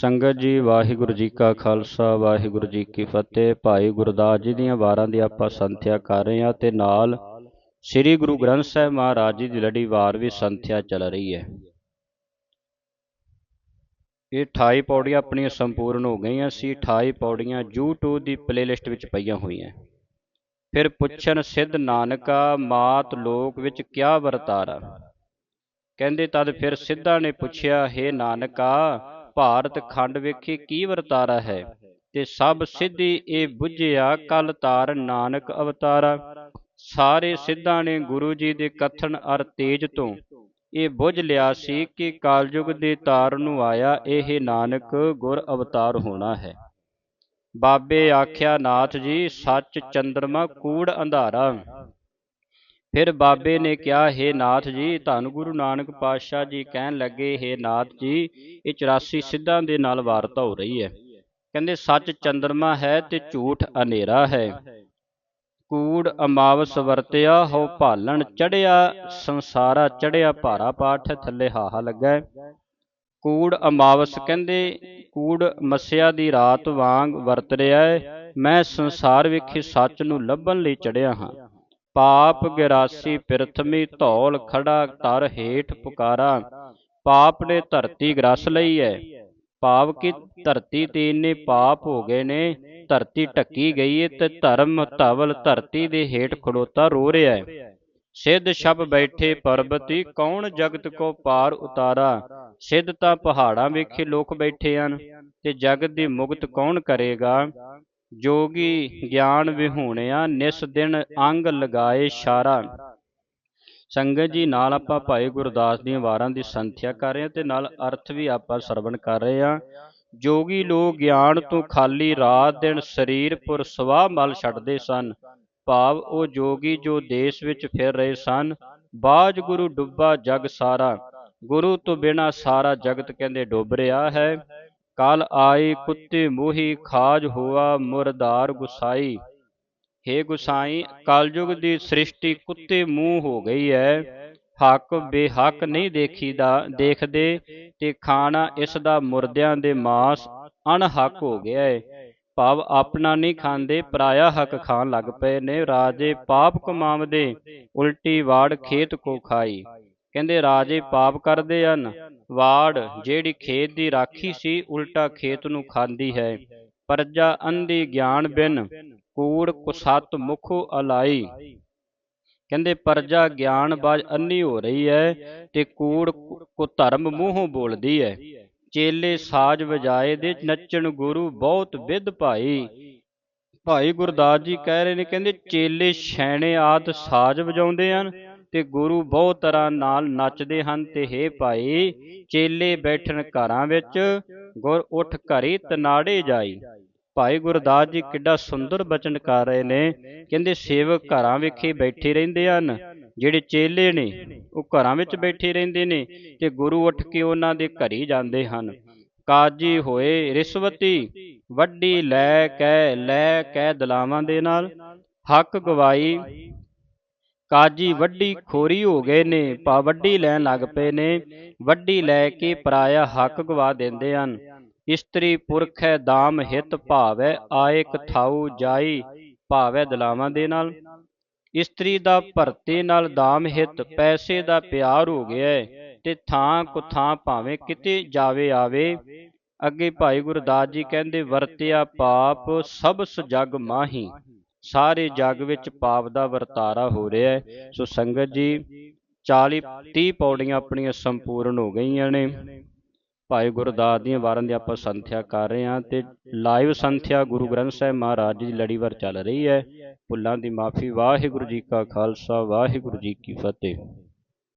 ਸੰਗਤ ਜੀ, ਵਾਹਿਗੁਰੂ ਜੀ ਕਾ ਖਾਲਸਾ, ਵਾਹਿਗੁਰੂ ਜੀ ਕੀ ਫਤਿਹ। ਭਾਈ ਗੁਰਦਾਸ ਜੀ ਦੀਆਂ ਵਾਰਾਂ ਦੀ ਆਪਾਂ ਸੰਥਿਆ ਕਰ ਰਹੇ ਹਾਂ ਤੇ ਨਾਲ ਸ੍ਰੀ ਗੁਰੂ ਗ੍ਰੰਥ ਸਾਹਿਬ ਮਹਾਰਾਜ ਜੀ ਦੀ ਲੜੀ ਵਾਰ ਵੀ ਸੰਥਿਆ ਚੱਲ ਰਹੀ ਹੈ। ਇਹ 28 ਪੌੜੀਆਂ ਆਪਣੀਆਂ ਸੰਪੂਰਨ ਹੋ ਗਈਆਂ ਸੀ। 28 ਪੌੜੀਆਂ YouTube ਦੀ ਪਲੇਲਿਸਟ ਵਿੱਚ ਪਈਆਂ ਹੋਈਆਂ। ਫਿਰ ਪੁੱਛਣ ਸਿੱਧ ਨਾਨਕਾ, ਮਾਤ ਲੋਕ ਵਿੱਚ ਕਿਆ ਵਰਤਾਰਾ? ਕਹਿੰਦੇ ਤਦ ਫਿਰ ਸਿੱਧਾ ਨੇ ਪੁੱਛਿਆ, ਹੈ ਨਾਨਕਾ ਭਾਰਤ ਖੰਡ ਵੇਖੇ ਕੀ ਵਰਤਾਰਾ ਹੈ? ਤੇ ਸਭ ਸਿੱਧੀ ਇਹ ਬੁੱਝਿਆ ਕਲ ਤਾਰ ਨਾਨਕ ਅਵਤਾਰਾ। ਸਾਰੇ ਸਿੱਧਾਂ ਨੇ ਗੁਰੂ ਜੀ ਦੇ ਕਥਨ ਅਰ ਤੇਜ ਤੋਂ ਇਹ ਬੁੱਝ ਲਿਆ ਸੀ ਕਿ ਕਾਲਯੁਗ ਦੇ ਤਾਰ ਨੂੰ ਆਇਆ ਇਹ ਨਾਨਕ ਗੁਰ ਅਵਤਾਰ ਹੋਣਾ ਹੈ। ਬਾਬੇ ਆਖਿਆ ਨਾਥ ਜੀ, ਸੱਚ ਚੰਦਰਮਾ ਕੂੜ ਅੰਧਾਰਾ। ਫਿਰ ਬਾਬੇ ਨੇ ਕਿਹਾ, ਹੈ ਨਾਥ ਜੀ, ਧੰਨ ਗੁਰੂ ਨਾਨਕ ਪਾਤਸ਼ਾਹ ਜੀ ਕਹਿਣ ਲੱਗੇ, ਹੈ ਨਾਥ ਜੀ, ਇਹ 84 ਸਿੱਧਾਂ ਦੇ ਨਾਲ ਵਾਰਤਾ ਹੋ ਰਹੀ ਹੈ। ਕਹਿੰਦੇ, ਸੱਚ ਚੰਦਰਮਾ ਹੈ ਤੇ ਝੂਠ ਹਨੇਰਾ ਹੈ। ਕੂੜ ਅਮਾਵਸ ਵਰਤਿਆ ਹੋ ਭਾਲਣ ਚੜਿਆ, ਸੰਸਾਰਾ ਚੜਿਆ, ਭਾਰਾ ਪਾਠ ਥੱਲੇ ਹਾਹਾ ਲੱਗਾ ਕੂੜ ਅਮਾਵਸ ਕਹਿੰਦੇ, ਕੂੜ ਮਸਿਆ ਦੀ ਰਾਤ ਵਾਂਗ ਵਰਤ ਰਿਹਾ ਹੈ। ਮੈਂ ਸੰਸਾਰ ਵਿਖੇ ਸੱਚ ਨੂੰ ਲੱਭਣ ਲਈ ਚੜਿਆ ਹਾਂ। ਪਾਪ ਗਿਰਾਸੀ ਪ੍ਰਥਮੀ ਧੌਲ ਖੜਾ ਤਰ ਹੇਠ ਪੁਕਾਰਾ। ਪਾਪ ਨੇ ਧਰਤੀ ਗਰਸ ਲਈ ਹੈ ਪਾਪ ਕੀ ਧਰਤੀ ਤੇ ਇੰਨੇ ਪਾਪ ਹੋ ਗਏ ਨੇ? ਧਰਤੀ ਢੱਕੀ ਗਈ ਏ ਤੇ ਧਰਮ ਧਵਲ ਧਰਤੀ ਦੇ ਹੇਠ ਖੜੋਤਾ ਰੋ ਰਿਹਾ ਹੈ ਸਿੱਧ ਸ਼ਬ ਬੈਠੇ ਪਰਬਤੀ, ਕੌਣ ਜਗਤ ਕੋ ਪਾਰ ਉਤਾਰਾ? ਸਿੱਧ ਤਾਂ ਪਹਾੜਾਂ ਵੇਖੇ ਲੋਕ ਬੈਠੇ ਹਨ ਤੇ ਜਗਤ ਦੀ ਮੁਕਤ ਕੌਣ ਕਰੇਗਾ? ਜੋਗੀ ਗਿਆਨ ਵਿਹੂਣਿਆ, ਨਿਸ ਦਿਨ ਅੰਗ ਲਗਾਏ ਇਸ਼ਾਰਾ ਸੰਗਤ ਜੀ, ਨਾਲ ਆਪਾਂ ਭਾਈ ਗੁਰਦਾਸ ਦੀਆਂ ਵਾਰਾਂ ਦੀ ਸੰਥਿਆ ਕਰ ਰਹੇ ਹਾਂ ਤੇ ਨਾਲ ਅਰਥ ਵੀ ਆਪਾਂ ਸਰਵਣ ਕਰ ਰਹੇ ਹਾਂ। ਜੋਗੀ ਲੋਕ ਗਿਆਨ ਤੋਂ ਖਾਲੀ ਰਾਤ ਦਿਨ ਸਰੀਰ ਪੁਰ ਸਵਾਹ ਮਲ ਛੱਡਦੇ ਸਨ। ਭਾਵ ਉਹ ਜੋਗੀ ਜੋ ਦੇਸ਼ ਵਿੱਚ ਫਿਰ ਰਹੇ ਸਨ। ਬਾਜ ਗੁਰੂ ਡੁੱਬਾ ਜਗ ਸਾਰਾ। ਗੁਰੂ ਤੋਂ ਬਿਨਾ ਸਾਰਾ ਜਗਤ ਕਹਿੰਦੇ ਡੁੱਬ ਰਿਹਾ ਹੈ। ਕਲ ਆਈ ਕੁੱਤੇ ਮੋਹੀ ਖਾਜ ਹੋਆ ਮੁਰਦਾਰ ਗੁਸਾਈ। हे ਗੁਸਾਈ, ਕਲਯੁਗ ਦੀ ਸ੍ਰਿਸ਼ਟੀ ਕੁੱਤੇ ਮੂੰਹ ਹੋ ਗਈ ਹੈ ਹੱਕ ਬੇਹੱਕ ਨਹੀਂ ਦੇਖੀਦਾ, ਦੇਖਦੇ ਤੇ ਖਾਣਾ ਇਸ ਦਾ ਮੁਰਦਿਆਂ ਦੇ ਮਾਸ ਅਣਹੱਕ ਹੋ ਗਿਆ ਹੈ ਭਾਵ ਆਪਣਾ ਨਹੀਂ ਖਾਂਦੇ, ਪਰਾਇਆ ਹੱਕ ਖਾਣ ਲੱਗ ਪਏ ਨੇ। ਰਾਜੇ ਪਾਪ ਕਮਾਵਦੇ ਉਲਟੀ ਵਾੜ ਖੇਤ ਕੋ ਖਾਈ। ਕਹਿੰਦੇ ਰਾਜੇ ਪਾਪ ਕਰਦੇ ਹਨ। ਵਾੜ ਜਿਹੜੀ ਖੇਤ ਦੀ ਰਾਖੀ ਸੀ, ਉਲਟਾ ਖੇਤ ਨੂੰ ਖਾਂਦੀ ਹੈ। ਪਰਜਾ ਅੰਧੀ ਗਿਆਨ ਬਿਨ ਕੂੜ ਕੁਸਤ ਮੁਖੋ ਅਲਾਈ। ਕਹਿੰਦੇ ਪਰਜਾ ਗਿਆਨ ਬਾਜ ਅੰਨੀ ਹੋ ਰਹੀ ਹੈ ਤੇ ਕੂੜ ਕੋ ਧਰਮ ਮੂੰਹੋਂ ਬੋਲਦੀ ਹੈ। ਚੇਲੇ ਸਾਜ ਵਜਾਏ ਦੇ ਨੱਚਣ ਗੁਰੂ ਬਹੁਤ ਵਿਦ ਭਾਈ। ਭਾਈ ਗੁਰਦਾਸ ਜੀ ਕਹਿ ਰਹੇ ਨੇ, ਕਹਿੰਦੇ ਚੇਲੇ ਛੈਣੇ ਆਦ ਸਾਜ ਵਜਾਉਂਦੇ ਹਨ। ਤੇ ਗੁਰੂ ਬਹੁਤ ਤਰ੍ਹਾਂ ਨਾਲ ਨੱਚਦੇ ਹਨ ਤੇ ਹੇ ਭਾਈ, ਚੇਲੇ ਬੈਠਣ ਘਰਾਂ ਵਿੱਚ, ਗੁਰ ਉੱਠ ਘਰੀ ਤਨਾੜੇ ਜਾਈ। ਭਾਈ ਗੁਰਦਾਸ ਜੀ ਕਿੱਡਾ ਸੁੰਦਰ ਬਚਨ ਕਰ ਰਹੇ ਨੇ। ਕਹਿੰਦੇ ਸੇਵਕ ਘਰਾਂ ਵਿਖੇ ਬੈਠੇ ਰਹਿੰਦੇ ਹਨ, ਜਿਹੜੇ ਚੇਲੇ ਨੇ, ਉਹ ਘਰਾਂ ਵਿੱਚ ਬੈਠੇ ਰਹਿੰਦੇ ਨੇ ਤੇ ਗੁਰੂ ਉੱਠ ਕੇ ਉਹਨਾਂ ਦੇ ਘਰੀ ਜਾਂਦੇ ਹਨ। ਕਾਜੀ ਹੋਏ ਰਿਸ਼ਵਤੀ, ਵੱਡੀ ਲੈ ਕਹਿ ਲੈ ਕਹਿ ਦਲਾਵਾਂ ਦੇ ਨਾਲ, ਹੱਕ ਗਵਾਈ ਕਾਜੀ ਵੱਡੀ ਖੋਰੀ ਹੋ ਗਏ ਨੇ, ਪਾ ਵੱਡੀ ਲੈਣ ਲੱਗ ਪਏ ਨੇ। ਵੱਡੀ ਲੈ ਕੇ ਪਰਾਇਆ ਹੱਕ ਗਵਾ ਦਿੰਦੇ ਹਨ। ਇਸਤਰੀ ਪੁਰਖੈ ਦਾਮ ਹਿਤ ਭਾਵੈ ਆਏ ਕਥਾਉ ਜਾਈ ਭਾਵੈ ਦਲਾਵਾਂ ਦੇ ਨਾਲ। ਇਸਤਰੀ ਦਾ ਭਰਤੇ ਨਾਲ ਦਾਮ ਹਿਤ, ਪੈਸੇ ਦਾ ਪਿਆਰ ਹੋ ਗਿਆ ਤੇ ਥਾਂ ਕੋ ਥਾਂ ਭਾਵੇਂ ਕਿਤੇ ਜਾਵੇ ਆਵੇ। ਅੱਗੇ ਭਾਈ ਗੁਰਦਾਸ ਜੀ ਕਹਿੰਦੇ, ਵਰਤਿਆ ਪਾਪ ਸਭ ਜਗ ਮਾਹੀ। ਸਾਰੇ ਜਗ ਵਿੱਚ ਪਾਪ ਦਾ ਵਰਤਾਰਾ ਹੋ ਰਿਹਾ ਹੈ। ਸੋ ਸੰਗਤ ਜੀ 40 30 ਪੌੜੀਆਂ ਆਪਣੀਆਂ ਸੰਪੂਰਨ ਹੋ ਗਈਆਂ ਨੇ। ਭਾਈ ਗੁਰਦਾਸ ਦੀਆਂ ਵਾਰਾਂ ਦੀ ਆਪਾਂ ਸੰਥਿਆ ਕਰ ਰਹੇ ਹਾਂ ਤੇ ਲਾਈਵ ਸੰਥਿਆ ਗੁਰੂ ਗ੍ਰੰਥ ਸਾਹਿਬ ਮਹਾਰਾਜ ਜੀ ਦੀ ਲੜੀਵਾਰ ਚੱਲ ਰਹੀ ਹੈ। ਭੁੱਲਾਂ ਦੀ ਮਾਫੀ, ਵਾਹਿਗੁਰੂ ਜੀ ਕਾ ਖਾਲਸਾ, ਵਾਹਿਗੁਰੂ ਜੀ ਕੀ ਫਤਿਹ।